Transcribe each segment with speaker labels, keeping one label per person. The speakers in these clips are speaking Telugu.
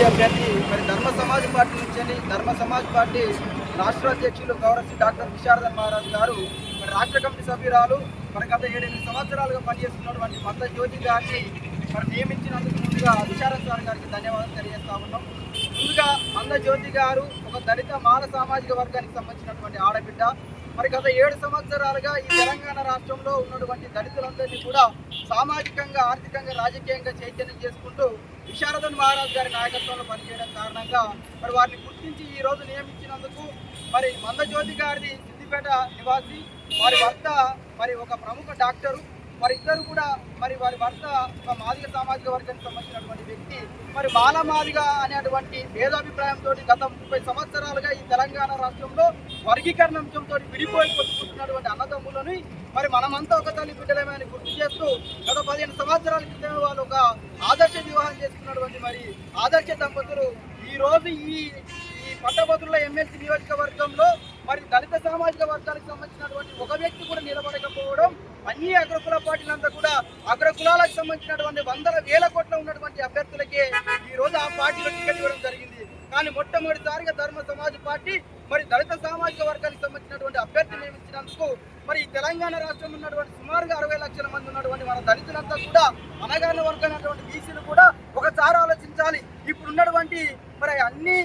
Speaker 1: ఎంపీ అభ్యర్థి మరి ధర్మ సమాజ్ పార్టీ నుంచి ధర్మ సమాజ్ పార్టీ రాష్ట్ర అధ్యక్షులు గౌరవ డాక్టర్ విశారదన్ మహారాజ్ గారు మరి రాష్ట్ర కమిటీ సభ్యురాలు మరి గత ఏడెనిమిది సంవత్సరాలుగా పనిచేస్తున్నటువంటి మత జ్యోతి గారిని మరి నియమించినందుకు ముందుగా విశారద్ సార్ గారికి ధన్యవాదాలు తెలియజేస్తా ఉన్నాం. ముందుగా మంద జ్యోతి గారు ఒక దళిత మాన సామాజిక వర్గానికి సంబంధించినటువంటి ఆడబిడ్డ మరి గత ఏడు సంవత్సరాలుగా ఈ తెలంగాణ రాష్ట్రంలో ఉన్నటువంటి దళితులందరినీ కూడా సామాజికంగా ఆర్థికంగా రాజకీయంగా చైతన్యం చేసుకుంటూ విశారదన్ మహారాజ్ గారి నాయకత్వంలో పనిచేయడం కారణంగా మరి వారిని గుర్తించి ఈ రోజు నియమించినందుకు మరి మందజ్యోతి గారిది సిద్దిపేట నివాసి వారి భర్త మరి ఒక ప్రముఖ డాక్టరు మరి ఇద్దరు కూడా మరి వారి భర్త ఒక మాదిగ సామాజిక వర్గానికి సంబంధించినటువంటి వ్యక్తి. మరి బాలమాదిగ అనేటువంటి భేదాభిప్రాయంతో గత ముప్పై సంవత్సరాలుగా ఈ తెలంగాణ రాష్ట్రంలో వర్గీకరణ అంశంతో విడిపోయి కొట్టుకుంటున్నటువంటి అన్నదమ్ములని మరి మనమంతా ఒక తల్లి బిడ్డలేమే అని గుర్తు చేస్తూ గత పదిహేను సంవత్సరాల క్రితం వాళ్ళు ఒక ఆదర్శ వివాహం చేసుకున్నటువంటి మరి ఆదర్శ దంపతులు. ఈ రోజు ఈ ఈ పట్టభద్రుల ఎమ్మెల్సీ నియోజకవర్గంలో మరి దళిత సామాజిక వర్గానికి సంబంధించినటువంటి ఒక వ్యక్తి కూడా నిలబడకపోవడం అన్ని అగ్రకుల పార్టీలంతా కూడా అగ్రకులాలకు సంబంధించినటువంటి వందల వేల కోట్ల ఉన్నటువంటి అభ్యర్థులకే ఈ రోజు ఆ పార్టీలో టికెట్ ఇవ్వడం కానీ మొట్టమొదటిసారిగా ధర్మ సమాజ్ పార్టీ మరి దళిత సామాజిక వర్గానికి సంబంధించినటువంటి అభ్యర్థి నియమించినందుకు మరి ఈ తెలంగాణ రాష్ట్రం ఉన్నటువంటి సుమారుగా అరవై లక్షల మంది ఉన్నటువంటి మన దళితులంతా కూడా అనగానే వర్గమైనటువంటి బీసీలు కూడా ఒకసారి ఆలోచించాలి. ఇప్పుడు ఉన్నటువంటి మరి అన్ని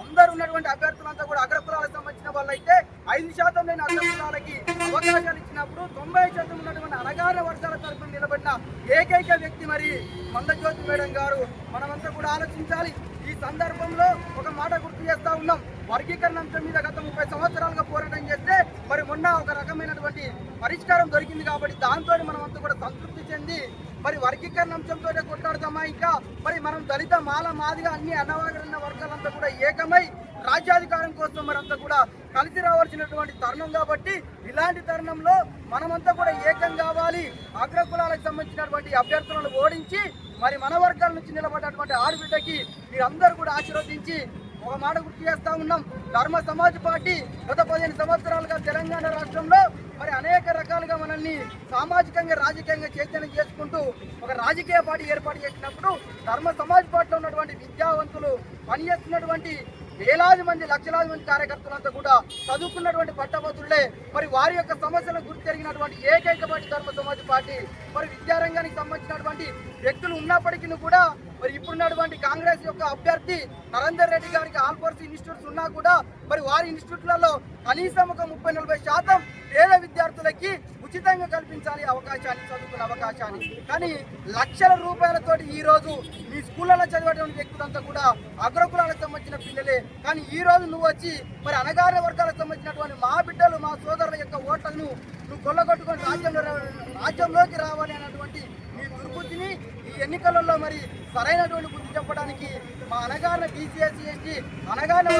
Speaker 1: అందరు ఉన్నటువంటి అభ్యర్థులంతా కూడా అగ్రకులాలకు సంబంధించిన వాళ్ళైతే ఐదు శాతం లేని అగ్రకులాలకి అవకాశాలు ఇచ్చినప్పుడు తొంభై శాతం ఉన్నటువంటి అనగాన వర్షాల తరఫున నిలబడిన ఏకైక వ్యక్తి మరి మందజ్యోతి మేడం గారు. మనమంతా కూడా ఆలోచించాలి. ఈ సందర్భంలో ఒక మాట గుర్తు చేస్తా ఉన్నాం. వర్గీకరణ అంశం మీద గత ముప్పై సంవత్సరాలుగా పోరాటం చేస్తే మరి మొన్న ఒక రకమైనటువంటి పరిష్కారం దొరికింది కాబట్టి దాంతో మనం అంతా కూడా సంతృప్తి చెంది మరి వర్గీకరణ అంశంతో కొట్లాడతామా ఇంకా? మరి మనం దళిత మాల మాదిగా అన్ని అన్నవాగరన్న వర్గాలంతా కూడా ఏకమై రాజ్యాధికారం కోసం మరంతా కూడా కలిసి వచ్చినటువంటి తరుణం కాబట్టి ఇలాంటి తరుణంలో మనమంతా కూడా ఏకం కావాలి. అగ్రకులాలకు సంబంధించినటువంటి అభ్యర్థులను ఓడించి మరి మన వర్గాల నుంచి నిలబడ్డటువంటి ఆడబిడ్డకి మీరందరూ కూడా ఆశీర్వదించి ఒక మాట గుర్తు చేస్తా ఉన్నాం. ధర్మ సమాజ్ పార్టీ గత పదిహేను సంవత్సరాలుగా తెలంగాణ రాష్ట్రంలో మరి అనేక రకాలుగా మనల్ని సామాజికంగా రాజకీయంగా చైతన్యం చేసుకుంటూ ఒక రాజకీయ పార్టీ ఏర్పాటు చేసినప్పుడు ధర్మ సమాజ్ పార్టీలో ఉన్నటువంటి విద్యావంతులు పనిచేస్తున్నటువంటి వేలాది మంది లక్షలాది మంది కార్యకర్తలంతా కూడా చదువుకున్నటువంటి పట్టభద్రులే మరి వారి యొక్క సమస్యలను గుర్తెరిగినటువంటి ఏకైక పార్టీ ధర్మ సమాజ్ పార్టీ మరి విద్యారంగానికి సంబంధించినటువంటి వ్యక్తులు ఉన్నప్పటికీ కూడా మరి ఇప్పుడున్నటువంటి కాంగ్రెస్ యొక్క అభ్యర్థి నరేందర్ రెడ్డి గారికి ఆల్ఫోర్స్ ఇన్స్టిట్యూట్స్ ఉన్నా కూడా మరి వారి ఇన్స్టిట్యూట్లలో కనీసం ఒక ముప్పై నలభై శాతం పేద విద్యార్థులకి ఉచితంగా కల్పించాలి అవకాశాన్ని చదువుకునే అవకాశాన్ని. కానీ లక్షల రూపాయలతోటి ఈ రోజు మీ స్కూళ్ళలో చదివేటువంటి వ్యక్తులంతా కూడా అగ్రకులాలకు సంబంధించిన పిల్లలే. కానీ ఈ రోజు నువ్వు వచ్చి మరి అణగారిన వర్గాలకు సంబంధించినటువంటి మా బిడ్డలు మా సోదరుల యొక్క ఓట్లను నువ్వు కొల్లగొట్టుకొని రాజ్యంలో రాజ్యంలోకి రావాలి అనేటువంటి ఈ దుర్బుద్ధిని ఈ ఎన్నికలలో మరి సరైనటువంటి బుద్ధి చెప్పడానికి మా అనగారిన బీసీఎస్సీ ఎస్టీ అనగారిన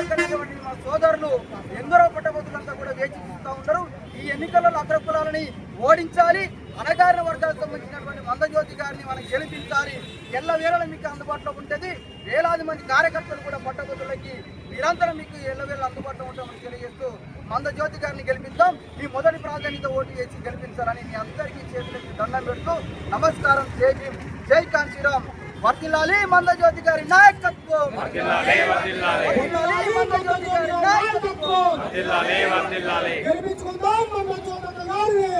Speaker 1: మా సోదరులు ఎందరో పట్టబోతులంతా కూడా వేచి చూస్తూ ఉంటారు ఈ ఎన్నికలలో అగ్రకులాలని ఓడించాలి. అనగారిన వర్గాలకు సంబంధించినటువంటి మందజ్యోతి గారిని మనం గెలిపించాలి. ఎల్ల వేళ మీకు అందుబాటులో ఉంటుంది. వేలాది మంది కార్యకర్తలు కూడా పట్టభద్రులకి నిరంతరం మీకు ఎల్ల వేళ అందుబాటులో ఉంటామని తెలియజేస్తూ మందజ్యోతి గారిని గెలిపిద్దాం. మీ మొదటి ప్రాధాన్యత ఓటు వేసి గెలిపించాలని మీ అందరికీ చేతులకి దండం పెడుతూ నమస్కారం. జై భీమ్. జై కాంశీరామ్ వర్తిల్లాలి మందజ్యోతి గారి నాయకత్వం. వర్ధిల్లాలి మందజ్యోతి గారి నాయకత్వం.
Speaker 2: గెలిపించుకుందాం మన చోట గారిని.